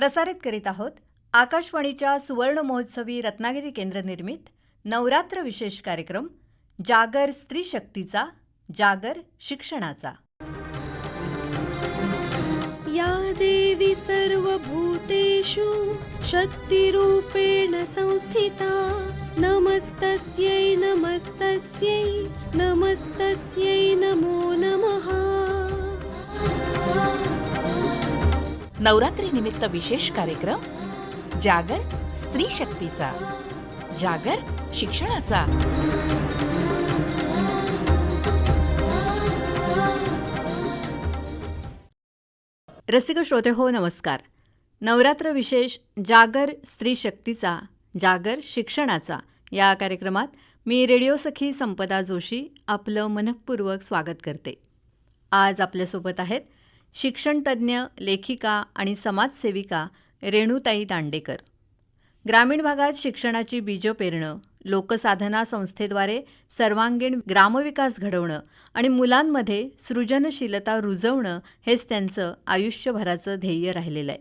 प्रसारित करीत आहोत आकाशवाणीच्या सुवर्ण महोत्सवी रत्नागिरी केंद्र निर्मित नवरात्र विशेष कार्यक्रम जागर स्त्री शक्तीचा जागर शिक्षणाचा. या देवी सर्वभूतेषु शक्तिरूपेण संस्थिता। नमस्तस्यै नमस्तस्यै नमस्तस्यै नमो नमः। नवरात्रीनिमित्त विशेष कार्यक्रम जागर स्त्री शक्तीचा जागर शिक्षणाचा. रसिक श्रोते हो नमस्कार. नवरात्र विशेष जागर स्त्री शक्तीचा जागर शिक्षणाचा या कार्यक्रमात मी रेडिओ सखी संपदा जोशी आपलं मनःपूर्वक स्वागत करते. आज आपल्यासोबत आहेत शिक्षणतज्ज्ञ लेखिका आणि समाजसेविका रेणुताई दांडेकर. ग्रामीण भागात शिक्षणाची बीजं पेरणं लोकसाधना संस्थेद्वारे सर्वांगीण ग्रामविकास घडवणं आणि मुलांमध्ये सृजनशीलता रुजवणं हेच त्यांचं आयुष्यभराचं ध्येय राहिलेलं आहे.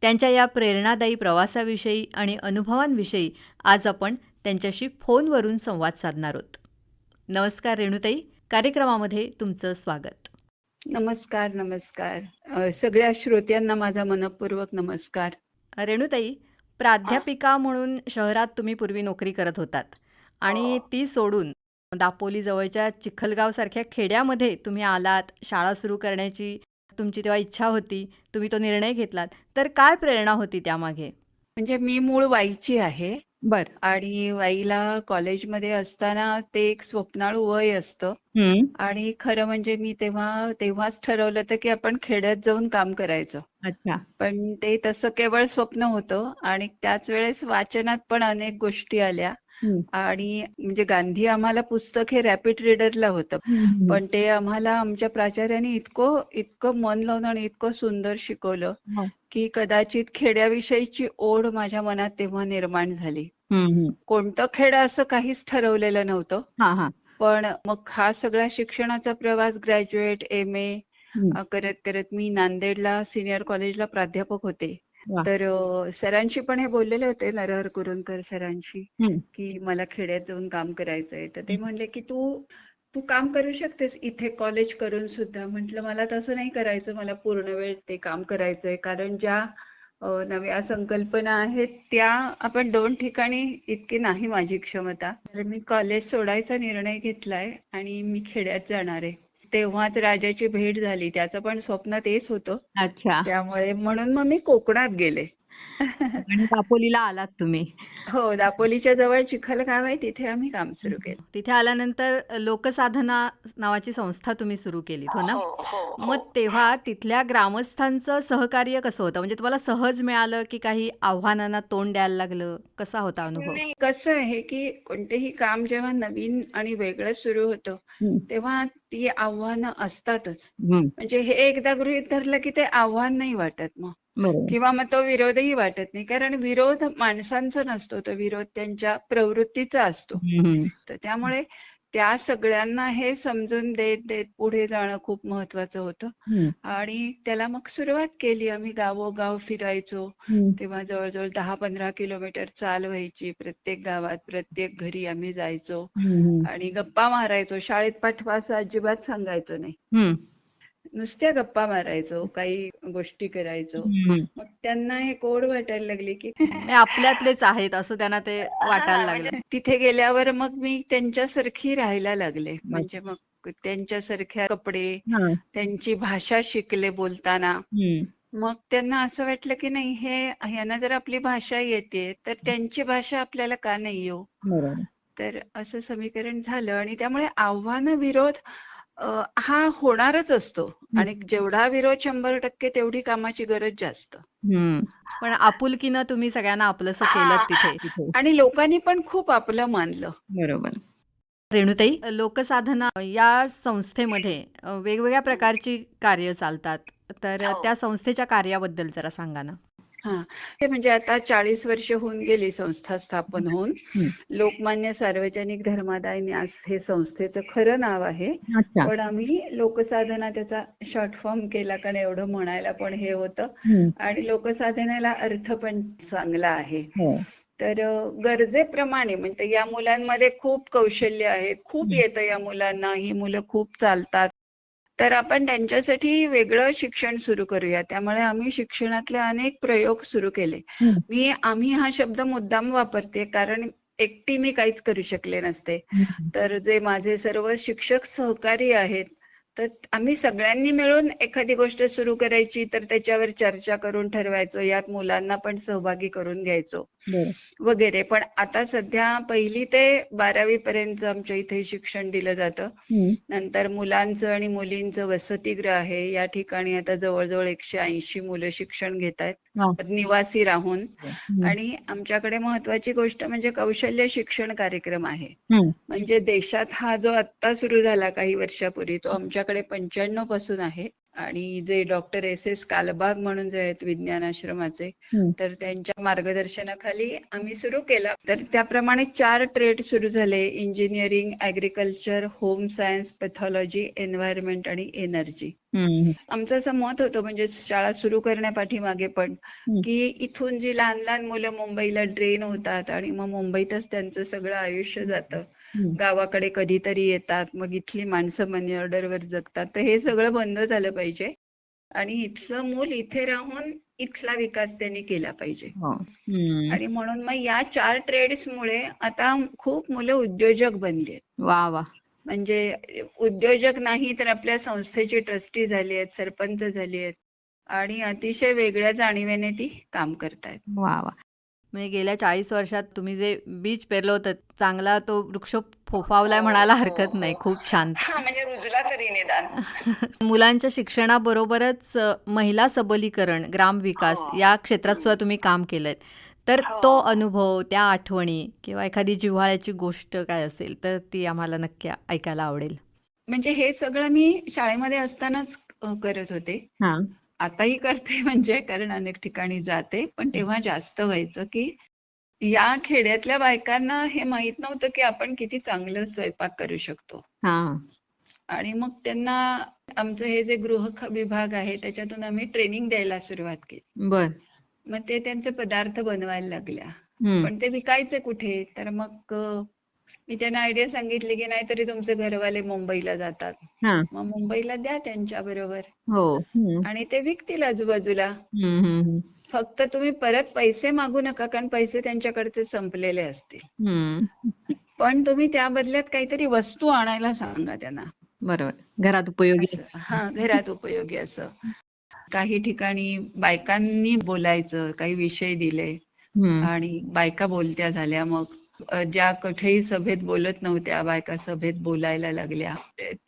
त्यांच्या या प्रेरणादायी प्रवासाविषयी आणि अनुभवांविषयी आज आपण त्यांच्याशी फोनवरून संवाद साधणार आहोत. नमस्कार रेणुताई कार्यक्रमामध्ये तुमचं स्वागत. नमस्कार नमस्कार. सगळ्या श्रोत्यांना माझा मनपूर्वक नमस्कार. रेणुताई प्राध्यापिका म्हणून शहरात तुम्ही पूर्वी नोकरी करत होतात आणि ती सोडून दापोली जवळच्या चिखलगावसारख्या खेड्यामध्ये तुम्ही आलात शाळा सुरू करण्याची तुमची तेव्हा इच्छा होती तुम्ही तो निर्णय घेतलात. तर काय प्रेरणा होती त्यामागे? म्हणजे मी मूळ वाईची आहे. बर. आणि वाईला कॉलेजमध्ये असताना ते एक स्वप्नाळू वय असतं. आणि खरं म्हणजे मी तेव्हा तेव्हाच ठरवलं होतं की आपण खेड्यात जाऊन काम करायचं. अच्छा. पण ते तसं केवळ स्वप्न होतं आणि त्याच वेळेस वाचनात पण अनेक गोष्टी आल्या. आणि म्हणजे गांधी आम्हाला पुस्तक हे रॅपिड रीडरला होतं. पण ते आम्हाला आमच्या प्राचार्यांनी इतकं इतकं मन लावून आणि इतकं सुंदर शिकवलं हो. की कदाचित खेड्याविषयीची ओढ माझ्या मनात तेव्हा निर्माण झाली. कोणतं खेड असं काहीच ठरवलेलं नव्हतं. पण मग हा सगळा शिक्षणाचा प्रवास ग्रॅज्युएट एम ए. करत करत मी नांदेडला सिनियर कॉलेजला प्राध्यापक होते. तर सरांशी पण हे बोललेले होते नरहर कुरुंदकर सरांशी. की मला खेड्यात जाऊन काम करायचंय. तर ते म्हणले की तू तू काम करू शकतेस इथे कॉलेज करून सुद्धा. म्हटलं मला तसं नाही करायचं. मला पूर्ण वेळ ते काम करायचंय. कारण ज्या नव्या संकल्पना आहेत त्या आपण दोन ठिकाणी इतकी नाही माझी क्षमता. तर मी कॉलेज सोडायचा निर्णय घेतलाय आणि मी खेड्यात जाणार आहे. तेव्हाच राजाची भेट झाली. त्याचं पण स्वप्न तेच होतं. अच्छा. त्यामुळे म्हणून मग मी कोकणात गेले. आणि दापोलीला आलात तुम्ही. हो दापोलीच्या जवळ चिखलगाव आहे तिथे आम्ही काम सुरू केलं. तिथे आल्यानंतर लोकसाधना नावाची संस्था तुम्ही सुरू केलीत हो ना? मग तेव्हा तिथल्या ग्रामस्थांचं सहकार्य कसं होतं? म्हणजे तुम्हाला सहज मिळालं की काही आव्हानांना तोंड द्यायला लागलं? कसा होता अनुभव? कसं आहे की कोणतेही काम जेव्हा नवीन आणि वेगळं सुरू होतं. तेव्हा ती आव्हानं असतातच. म्हणजे हे एकदा गृहीत धरलं की ते आव्हान नाही वाटत मग. किंवा मग तो विरोधही वाटत नाही कारण विरोध माणसांचा नसतो तो विरोध त्यांच्या प्रवृत्तीचा असतो. तर त्यामुळे त्या सगळ्यांना हे समजून देत देत पुढे जाणं खूप महत्वाचं होतं. आणि त्याला मग सुरुवात केली आम्ही गावोगाव फिरायचो. तेव्हा जवळजवळ दहा पंधरा किलोमीटर चाल व्हायची प्रत्येक गावात प्रत्येक घरी आम्ही जायचो. आणि गप्पा मारायचो शाळेत पाठवा असं अजिबात सांगायचो नाही. नुसत्या गप्पा मारायचो काही गोष्टी करायचो. मग त्यांना हे कोड वाटायला लागली की म्हणजे आपल्यातलेच आहेत असं त्यांना ते वाटायला लागलं. तिथे गेल्यावर मग मी त्यांच्यासारखी राहायला लागले. म्हणजे मग त्यांच्यासारख्या कपडे हा. त्यांची भाषा शिकले बोलताना. मग त्यांना असं वाटलं की नाही हे यांना जर आपली भाषा येते तर त्यांची भाषा आपल्याला का नाही येऊ बरोबर. तर असं समीकरण झालं आणि त्यामुळे आव्हान विरोध हा होणारच असतो. आणि जेवढा विरोध शंभर टक्के तेवढी कामाची गरज जास्त. हम्म. पण आपुलकीनं तुम्ही सगळ्यांना आपलंसं केलं तिथे. आणि लोकांनी पण खूप आपलं मानलं. बरोबर. रेणुताई लोकसाधना या संस्थेमध्ये वेगवेगळ्या प्रकारची कार्य चालतात. तर त्या संस्थेच्या कार्याबद्दल जरा सांगा ना. हा. ते म्हणजे आता चाळीस वर्ष होऊन गेली संस्था स्थापन होऊन. लोकमान्य सार्वजनिक धर्मादाय न्यास हे संस्थेचं खरं नाव आहे. पण आम्ही लोकसाधना त्याचा शॉर्ट फॉर्म केला कारण एवढं म्हणायला पण हे होतं. आणि लोकसाधनेला अर्थ पण चांगला आहे. हो. तर गरजेप्रमाणे म्हणजे या मुलांमध्ये खूप कौशल्य आहे खूप. येतं या मुलांना. ही मुलं खूप चालतात. तर आपण त्यांच्यासाठी वेगळं शिक्षण सुरू करूया त्यामुळे आम्ही शिक्षणातले अनेक प्रयोग सुरू केले. मी आम्ही हा शब्द मुद्दाम वापरते कारण एकटी मी काहीच करू शकले नसते. तर जे माझे सर्व शिक्षक सहकारी आहेत तर आम्ही सगळ्यांनी मिळून एखादी गोष्ट सुरू करायची तर त्याच्यावर चर्चा करून ठरवायचो. यात मुलांना पण सहभागी करून घ्यायचो. वगैरे. पण आता सध्या पहिली ते बारावी पर्यंत आमच्या इथे शिक्षण दिलं जातं. नंतर मुलांचं आणि मुलींचं वसतिगृह आहे. या ठिकाणी आता जवळजवळ एकशे ऐंशी मुलं शिक्षण घेत आहेत. निवासी राहून. आणि आमच्याकडे महत्वाची गोष्ट म्हणजे कौशल्य शिक्षण कार्यक्रम आहे. म्हणजे देशात हा जो आत्ता सुरू झाला काही वर्षापूर्वी तो आमच्याकडे पंच्याण्णवपासून आहे आणि जे डॉक्टर एस एस कालबाग म्हणून जे आहेत विज्ञान आश्रमाचे. तर त्यांच्या मार्गदर्शनाखाली आम्ही सुरू केला तर त्याप्रमाणे चार ट्रेड सुरू झाले engineering agriculture home science pathology environment आणि एनर्जी. आमचं असं मत होतं म्हणजे शाळा सुरू करण्यापाठीमागे पण. की इथून जी लहान लहान मुलं मुंबईला ड्रेन होतात आणि मग मुंबईतच त्यांचं सगळं आयुष्य जातं. गावाकडे कधीतरी येतात मग इथली माणसं मनी ऑर्डरवर जगतात. तर हे सगळं बंद झालं पाहिजे. आणि इथलं मूल इथे राहून इथला विकास त्यांनी केला पाहिजे. हो. आणि म्हणून मग या चार ट्रेड्समुळे आता खूप मुलं उद्योजक बनली आहेत. वा वा. म्हणजे उद्योजक नाही तर आपल्या संस्थेची ट्रस्टी झाली आहेत सरपंच झाली आहेत. आणि अतिशय वेगळ्या जाणीवेने ती काम करतायत. वा वा. म्हणजे गेल्या चाळीस वर्षात तुम्ही जे बीज पेरलं होतं चांगला तो वृक्ष फोफावलाय म्हणायला हरकत नाही. खूप छान. हा म्हणजे रुजला तरी निदान. मुलांच्या शिक्षणाबरोबरच महिला सबलीकरण ग्रामविकास हो. या क्षेत्रात सुद्धा तुम्ही काम केलंय. तर हो. तो अनुभव त्या आठवणी किंवा एखादी जिव्हाळ्याची गोष्ट काय असेल तर ती आम्हाला नक्की ऐकायला आवडेल. म्हणजे हे सगळं मी शाळेमध्ये असतानाच करत होते. हा. आताही करते म्हणजे कारण अनेक ठिकाणी जाते. पण तेव्हा जास्त व्हायचं की या खेड्यातल्या बायकांना हे माहीत नव्हतं की आपण किती चांगलं स्वयंपाक करू शकतो. हा. आणि मग त्यांना आमचं हे जे गृह विभाग आहे त्याच्यातून आम्ही ट्रेनिंग द्यायला सुरुवात केली. बर. मग ते त्यांचे पदार्थ बनवायला लागल्या. पण ते विकायचे कुठे? तर मग मी त्यांना आयडिया सांगितली की नाहीतरी तुमचे घरवाले मुंबईला जातात हा मग मुंबईला द्या त्यांच्या बरोबर हो. आणि ते विकतील आजूबाजूला. फक्त तुम्ही परत पैसे मागू नका कारण पैसे त्यांच्याकडचे संपलेले असतील. पण तुम्ही त्या बदल्यात काहीतरी वस्तू आणायला सांगा त्यांना बरोबर घरात उपयोगी असं. हा घरात उपयोगी असं काही ठिकाणी बायकांनी बोलायचं काही विषय दिले. आणि बायका बोलत्या झाल्या मग ज्या कुठेही सभेत बोलत नव्हत्या बायका सभेत बोलायला लागल्या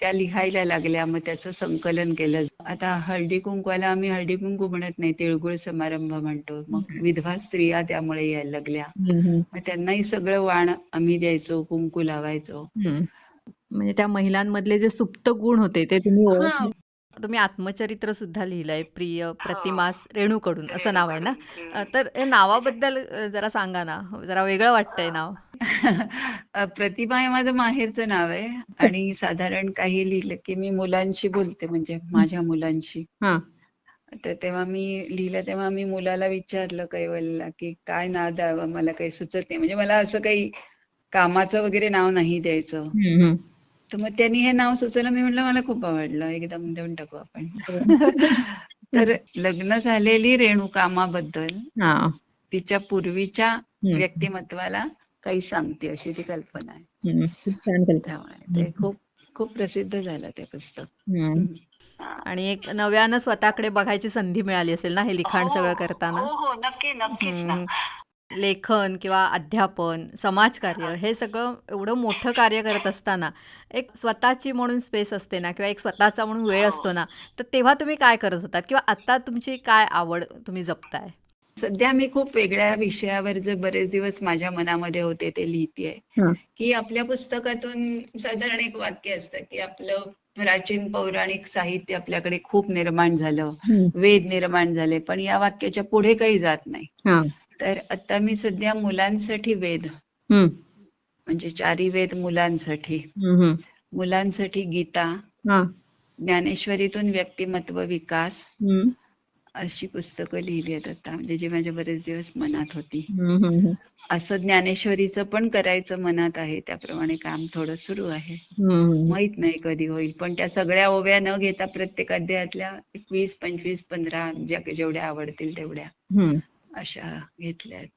त्या लिहायला लागल्या मग त्याचं संकलन केलं. आता हळदी कुंकवाला आम्ही हळदी कुंकू म्हणत नाही तिळगुळ समारंभ म्हणतो. मग विधवा स्त्रिया त्यामुळे यायला लागल्या. मग त्यांनाही सगळं वाण आम्ही द्यायचो कुंकू लावायचो. म्हणजे त्या महिलांमधले जे सुप्त गुण होते ते तुम्ही तुम्ही आत्मचरित्र सुद्धा लिहिलंय प्रिय प्रतिमास रेणूकडून असं नाव आहे ना? तर हे नावाबद्दल जरा सांगा ना. जरा वेगळं वाटतंय नाव. अ, प्रतिभा हे माझं माहेरचं नाव आहे. आणि साधारण काही लिहिलं की मी मुलांशी बोलते म्हणजे माझ्या मुलांशी. हा. तर तेव्हा मी लिहिलं तेव्हा मी मुलाला विचारलं कैवल्याला की काय नाव द्यावं मला काही सुचत नाही. म्हणजे मला असं काही कामाचं वगैरे नाव नाही द्यायचं. हं, हं. तर मग त्यांनी हे नाव सुचवलं. मी म्हटलं मला खूप आवडलं. एकदम देऊन टाकू आपण. तर लग्न झालेली रेणुकामाबद्दल हा. तिच्या पूर्वीच्या हं. व्यक्तिमत्वाला काही सांगते अशी ती कल्पना आहे. हं. खूप छान कल्पना. त्यामुळे ते खूप खूप प्रसिद्ध झालं ते पुस्तक. हं. आणि एक नव्यानं स्वतःकडे बघायची संधी मिळाली असेल ना हे लिखाण सगळं करताना? हो हो. नक्की नक्कीच ना. लेखन किंवा अध्यापन समाजकार्य हे सगळं एवढं मोठं कार्य करत असताना एक स्वतःची म्हणून स्पेस असते ना किंवा एक स्वतःचा म्हणून वेळ असतो ना तर तेव्हा तुम्ही काय करत होतात किंवा आता तुमची काय आवड तुम्ही जपताय सध्या मी खूप वेगळ्या विषयावर जे बरेच दिवस माझ्या मनामध्ये होते ते लिहितेय हं. की आपल्या पुस्तकातून साधारण एक वाक्य असतं की आपलं प्राचीन पौराणिक साहित्य आपल्याकडे खूप निर्माण झालं. वेद निर्माण झाले पण या वाक्याच्या पुढे काही जात नाही हा. तर आता मी सध्या मुलांसाठी वेद. म्हणजे चारी वेद मुलांसाठी. मुलांसाठी गीता. ज्ञानेश्वरीतून व्यक्तिमत्व विकास. अशी पुस्तकं लिहिली आहेत आता म्हणजे जी माझ्या बरेच दिवस मनात होती. असं ज्ञानेश्वरीचं पण करायचं मनात आहे त्याप्रमाणे काम थोडं सुरू आहे. माहीत नाही कधी होईल पण त्या सगळ्या ओव्या न घेता प्रत्येक अध्यायातल्या वीस पंचवीस पंधरा ज्या जेवढ्या आवडतील तेवढ्या. अशा घेतल्या आहेत.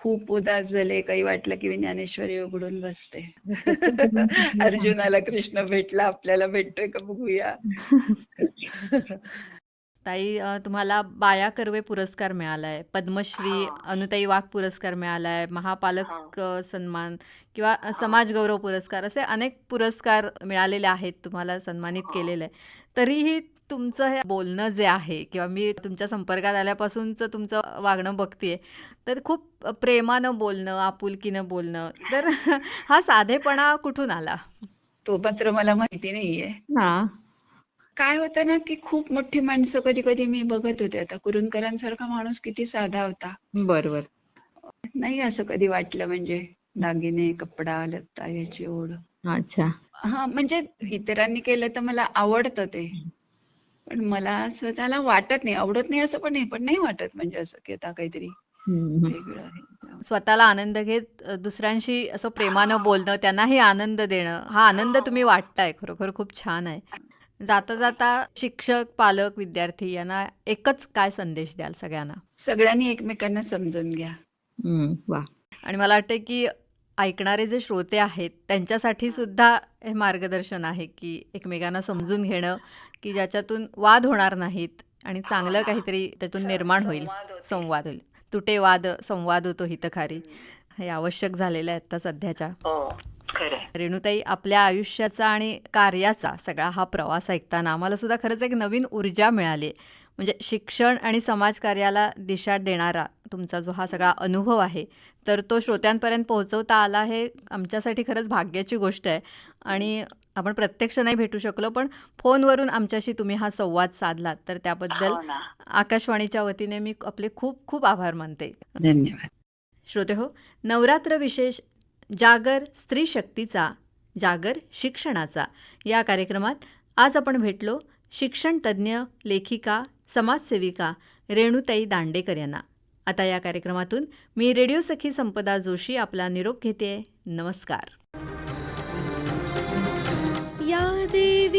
खूप उदास झाले. काही वाटलं की ज्ञानेश्वरी उघडून बसते. अर्जुनाला कृष्ण भेटला. आपल्याला भेटतोय का बघूया. ताई तुम्हाला बाया कर्वे पुरस्कार मिळालाय. पद्मश्री अनुताई वाघ पुरस्कार मिळालाय. महापालक सन्मान किंवा समाज गौरव पुरस्कार असे अनेक पुरस्कार मिळालेले आहेत तुम्हाला सन्मानित केलेलं. आहे तरीही तुमचं हे बोलणं जे आहे किंवा मी तुमच्या संपर्कात आल्यापासूनचं तुमचं वागणं बघतेय तर खूप प्रेमानं बोलणं आपुलकीनं बोलणं तर हा साधेपणा कुठून आला? तो मात्र मला माहिती नाहीये. हा. काय होतं ना की खूप मोठी माणसं कधी कधी मी बघत होते. आता कुरुंदकरांसारखा माणूस किती साधा होता. बरोबर. नाही असं कधी वाटलं म्हणजे दागिने कपडा लत्ता याची ओढ. अच्छा. हा म्हणजे इतरांनी केलं तर मला आवडतं ते. पण मला स्वतःला वाटत नाही आवडत नाही असं पण नाही पण नाही वाटत म्हणजे असं की आता काहीतरी. वेगळं आहे. स्वतःला आनंद घेत दुसऱ्यांशी असं प्रेमानं बोलणं त्यांनाही आनंद देणं हा आनंद तुम्ही वाटताय खरोखर खूप छान आहे. जाता जाता शिक्षक पालक विद्यार्थी यांना एकच काय संदेश द्याल सगळ्यांना? सगळ्यांनी एकमेकांना समजून घ्या. वा. आणि मला वाटतं की ऐकणारे जे श्रोते आहेत त्यांच्यासाठी सुद्धा हे मार्गदर्शन आहे की एकमेकांना समजून घेणं की ज्याच्यातून वाद होणार नाहीत आणि चांगलं काहीतरी त्यातून निर्माण होईल संवाद होईल. तुटे वाद संवाद होतो हितखारी हे आवश्यक झालेलं आहे आता सध्याच्या. हो रेणुताई आपल्या आयुष्याचा आणि कार्याचा सगळा हा प्रवास ऐकताना आम्हाला सुद्धा खरंच एक नवीन ऊर्जा मिळाली. आहे. म्हणजे शिक्षण आणि समाजकार्याला दिशा देणारा तुमचा जो हा सगळा अनुभव आहे तर तो श्रोत्यांपर्यंत पोहोचवता आला हे आमच्यासाठी खरंच भाग्याची गोष्ट आहे. आणि आपण प्रत्यक्ष नाही भेटू शकलो पण फोनवरून आमच्याशी तुम्ही हा संवाद साधलात तर त्याबद्दल आकाशवाणीच्या वतीने मी आपले खूप खूप आभार मानते. धन्यवाद. श्रोते हो नवरात्र विशेष जागर स्त्री शक्तीचा जागर शिक्षणाचा या कार्यक्रमात आज आपण भेटलो शिक्षण तज्ज्ञ लेखिका समाजसेविका रेणुताई दांडेकर यांना. आता या कार्यक्रमातून मी रेडिओ सखी संपदा जोशी आपला निरोप घेते नमस्कार.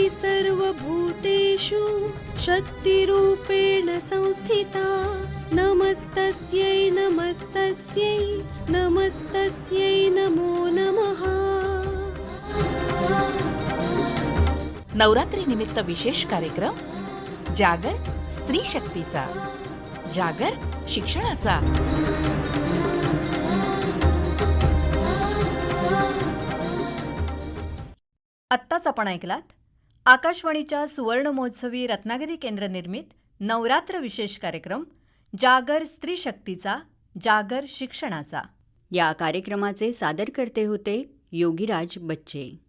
देवी सर्वभूतेषु शक्तिरूपेण संस्थिता। नमस्तस्यै नमस्तस्यै नमस्तस्यै नमो नमः। नवरात्रीनिमित्त विशेष कार्यक्रम जागर स्त्री शक्तीचा जागर शिक्षणाचा। आत्ताच आपण ऐकलात आकाशवाणीच्या सुवर्ण महोत्सवी रत्नागिरी केंद्र निर्मित नवरात्र विशेष कार्यक्रम जागर स्त्री शक्तीचा जागर शिक्षणाचा. या कार्यक्रमाचे सादरकर्ते होते योगीराज बच्चे.